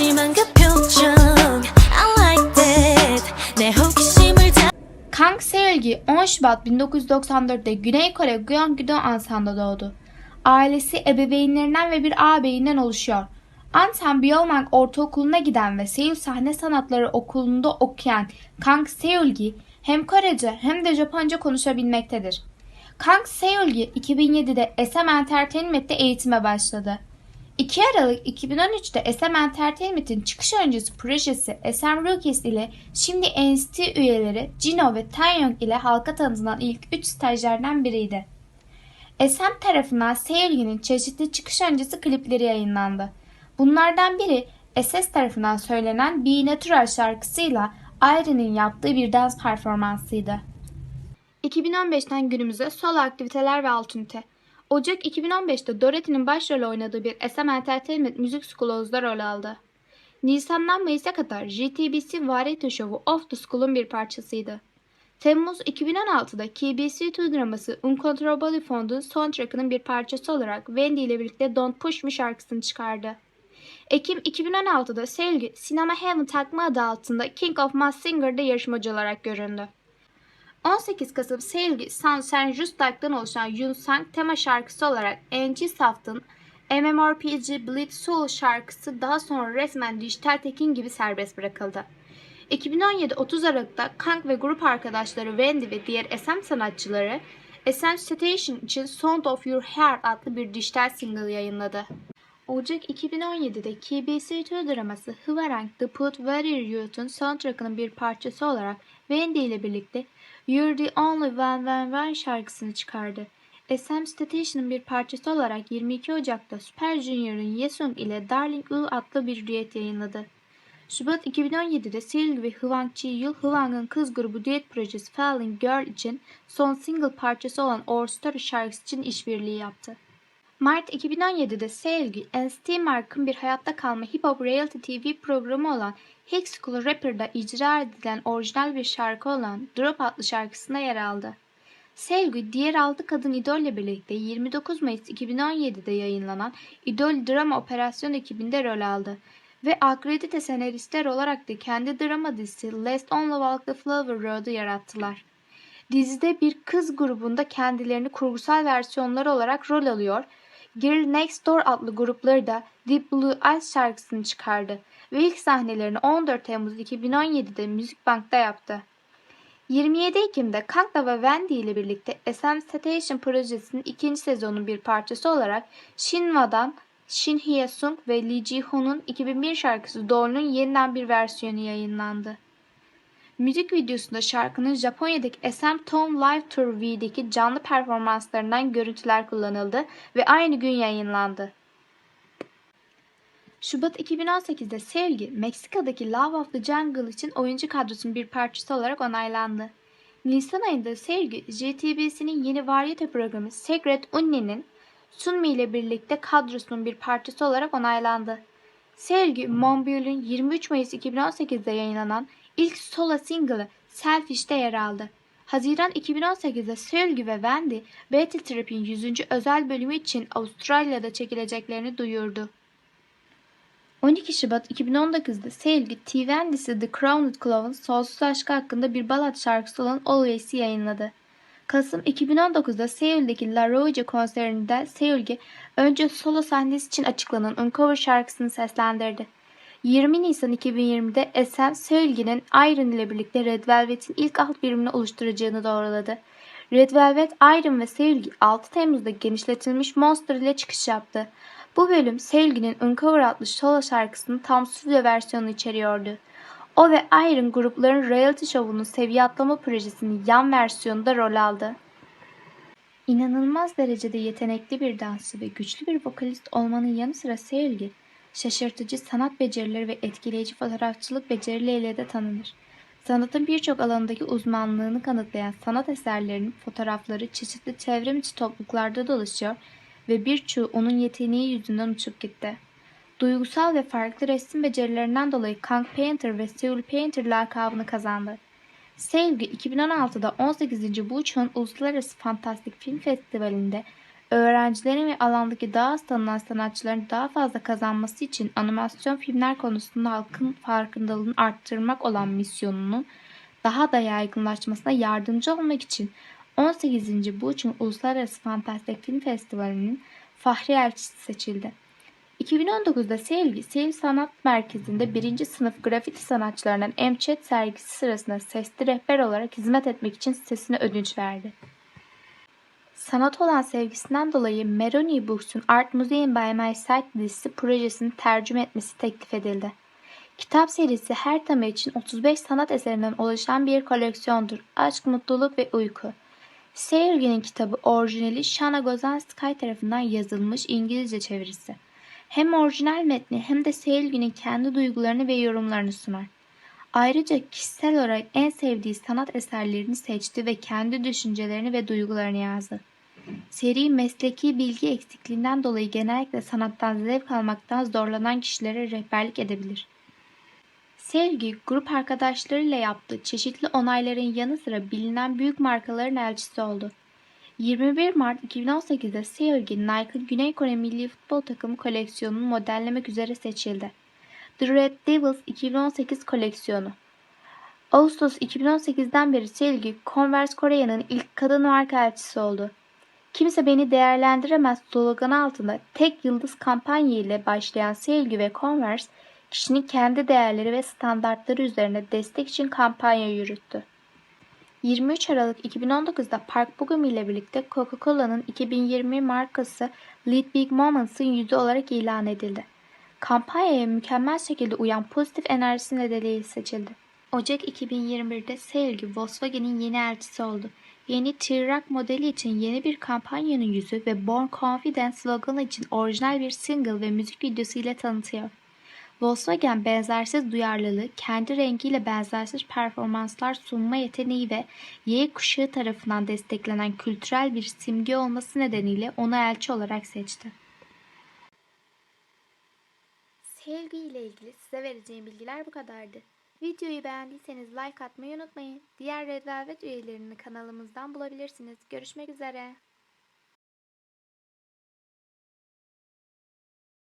심한 그 표정 I like that 내 호기심을 다 Kang Seulgi 10 Şubat 1994'te Güney Kore Gyeonggi-do Ansan'da doğdu. Ailesi ebeveynlerinden ve bir ağabeyinden oluşuyor. Ansan Byeolmang Ortaokulu'na giden ve Seul Sahne Sanatları Okulu'nda okuyan Kang Seulgi hem Korece hem de Japonca konuşabilmektedir. Kang Seulgi 2007'de SM Entertainment'te eğitime başladı. 2 Aralık 2013'te SM Entertainment'in çıkış öncesi projesi SM Rookies ile şimdi NCT üyeleri Jino ve Taeyong ile halka tanıtılan ilk 3 stajyerden biriydi. SM tarafından Seulgi'nin çeşitli çıkış öncesi klipleri yayınlandı. Bunlardan biri SS tarafından söylenen Be Natural şarkısıyla Ayrin'in yaptığı bir dans performansıydı. 2015'ten günümüze solo aktiviteler ve altünite. Ocak 2015'te Dorothy'nin başrol oynadığı bir SM Entertainment Music School'da rol aldı. Nisan'dan Mayıs'a kadar JTBC Variety Show'u Off the School'un bir parçasıydı. Temmuz 2016'da KBC2 draması Uncontrollably Fond'un soundtrack'ının bir parçası olarak Wendy ile birlikte Don't Push Me şarkısını çıkardı. Ekim 2016'da Selgi, Sinema Heaven takma adı altında King of Mass Singer'da yarışmacı olarak göründü. 18 Kasım Sevgi San Sen Justak'tan oluşan Yun Sang tema şarkısı olarak NG Saft'ın MMORPG Bleed Soul şarkısı daha sonra resmen dijital tekin gibi serbest bırakıldı. 2017 30 Aralık'ta Kang ve grup arkadaşları Wendy ve diğer SM sanatçıları SM Station için Sound of Your Heart adlı bir dijital single yayınladı. Ocak 2017'de KBC2 draması Hwarang The Put Warrior Youth'un soundtrack'ının bir parçası olarak Wendy ile birlikte You're the Only One One One şarkısını çıkardı. SM Station'ın bir parçası olarak 22 Ocak'ta Super Junior'ın Yesung ile Darling U adlı bir düet yayınladı. Şubat 2017'de Seul ve Hwang Ji-yul Hwang'ın kız grubu düet projesi Falling Girl için son single parçası olan Our Story şarkısı için işbirliği yaptı. Mart 2017'de Seulgi, NCT Mark'ın bir hayatta kalma hip hop reality TV programı olan High School Rapper'da icra edilen orijinal bir şarkı olan Drop adlı şarkısında yer aldı. Seulgi diğer 6 kadın idolle birlikte 29 Mayıs 2017'de yayınlanan İdol Drama Operasyon ekibinde rol aldı ve akredite senaristler olarak da kendi drama dizisi Last Only Walk the Flower Road'u yarattılar. Dizide bir kız grubunda kendilerini kurgusal versiyonları olarak rol alıyor Girl Next Door adlı grupları da Deep Blue Eyes şarkısını çıkardı ve ilk sahnelerini 14 Temmuz 2017'de Müzik Bank'ta yaptı. 27 Ekim'de Kangda ve Wendy ile birlikte SM Station projesinin ikinci sezonun bir parçası olarak Shinhwa'dan Shin Hye-sung ve Lee Ji-hoon'un 2001 şarkısı Doll'un yeniden bir versiyonu yayınlandı. Müzik videosunda şarkının Japonya'daki SM Tom Live Tour V'deki canlı performanslarından görüntüler kullanıldı ve aynı gün yayınlandı. Şubat 2018'de Sevgi, Meksika'daki Love of the Jungle için oyuncu kadrosunun bir parçası olarak onaylandı. Nisan ayında Sevgi, JTBC'nin yeni varyete programı Secret Unne'nin Sunmi ile birlikte kadrosunun bir parçası olarak onaylandı. Sevgi, Monbiol'ün 23 Mayıs 2018'de yayınlanan ilk solo single'ı Selfish'te yer aldı. Haziran 2018'de Sevgi ve Wendy Battle Trip'in 100. özel bölümü için Avustralya'da çekileceklerini duyurdu. 12 Şubat 2019'da Sevgi, T. Wendy'si The Crowned Clown sonsuz aşkı hakkında bir ballad şarkısı olan Always'i yayınladı. Kasım 2019'da Seul'deki La Rouge konserinde Seulgi önce solo sahnesi için açıklanan Uncover şarkısını seslendirdi. 20 Nisan 2020'de SM Seulgi'nin Iron ile birlikte Red Velvet'in ilk alt birimini oluşturacağını doğruladı. Red Velvet, Iron ve Seulgi 6 Temmuz'da genişletilmiş Monster ile çıkış yaptı. Bu bölüm Seulgi'nin Uncover adlı solo şarkısının tam stüdyo versiyonunu içeriyordu. O ve Iron grupların reality şovunun seviye atlama projesinin yan versiyonunda rol aldı. İnanılmaz derecede yetenekli bir dansçı ve güçlü bir vokalist olmanın yanı sıra Seulgi, şaşırtıcı sanat becerileri ve etkileyici fotoğrafçılık becerileriyle de tanınır. Sanatın birçok alandaki uzmanlığını kanıtlayan sanat eserlerinin fotoğrafları çeşitli çevrim içi topluluklarda dolaşıyor ve birçoğu onun yeteneği yüzünden uçup gitti. Duygusal ve farklı resim becerilerinden dolayı Kang Painter ve Seoul Painter lakabını kazandı. Sevgi 2016'da 18. Bucheon Uluslararası Fantastik Film Festivali'nde öğrencilerin ve alandaki daha az tanınan sanatçıların daha fazla kazanması için animasyon filmler konusunda halkın farkındalığını arttırmak olan misyonunu daha da yaygınlaşmasına yardımcı olmak için 18. Buç'un Uluslararası Fantastik Film Festivali'nin Fahri Elçisi seçildi. 2019'da Sevgi, Sevgi Sanat Merkezi'nde birinci sınıf grafiti sanatçılarının Emchet sergisi sırasında sesli rehber olarak hizmet etmek için sitesine ödünç verdi. Sanat olan sevgisinden dolayı Meroni Books'un Art Museum by My Side dizisi projesini tercüme etmesi teklif edildi. Kitap serisi her tema için 35 sanat eserinden oluşan bir koleksiyondur. Aşk, mutluluk ve uyku. Sevgi'nin kitabı orijinali Shana Gozanskay tarafından yazılmış İngilizce çevirisi. Hem orijinal metni hem de Sevgi'nin kendi duygularını ve yorumlarını sunar. Ayrıca kişisel olarak en sevdiği sanat eserlerini seçti ve kendi düşüncelerini ve duygularını yazdı. Seri mesleki bilgi eksikliğinden dolayı genellikle sanattan zevk almaktan zorlanan kişilere rehberlik edebilir. Sevgi, grup arkadaşlarıyla yaptığı çeşitli onayların yanı sıra bilinen büyük markaların elçisi oldu. 21 Mart 2018'de Sevgi, Nike'ın Güney Kore milli futbol takımı koleksiyonunu modellemek üzere seçildi. The Red Devils 2018 koleksiyonu Ağustos 2018'den beri Sevgi, Converse Kore'nin ilk kadın marka elçisi oldu. Kimse beni değerlendiremez sloganı altında tek yıldız kampanya ile başlayan Sevgi ve Converse, kişinin kendi değerleri ve standartları üzerine destek için kampanya yürüttü. 23 Aralık 2019'da Park Bugum ile birlikte Coca-Cola'nın 2020 markası Lead Big Moments'ın yüzü olarak ilan edildi. Kampanyaya mükemmel şekilde uyan pozitif enerjisi nedeniyle seçildi. Ocak 2021'de Sevgi Volkswagen'in yeni elçisi oldu. Yeni T-Rock modeli için yeni bir kampanyanın yüzü ve Born Confident sloganı için orijinal bir single ve müzik videosu ile tanıtıyor. Volkswagen benzersiz duyarlılığı, kendi rengiyle benzersiz performanslar sunma yeteneği ve Y kuşağı tarafından desteklenen kültürel bir simge olması nedeniyle onu elçi olarak seçti. Sevgi ile ilgili size vereceğim bilgiler bu kadardı. Videoyu beğendiyseniz like atmayı unutmayın. Diğer Red Velvet üyelerini kanalımızdan bulabilirsiniz. Görüşmek üzere.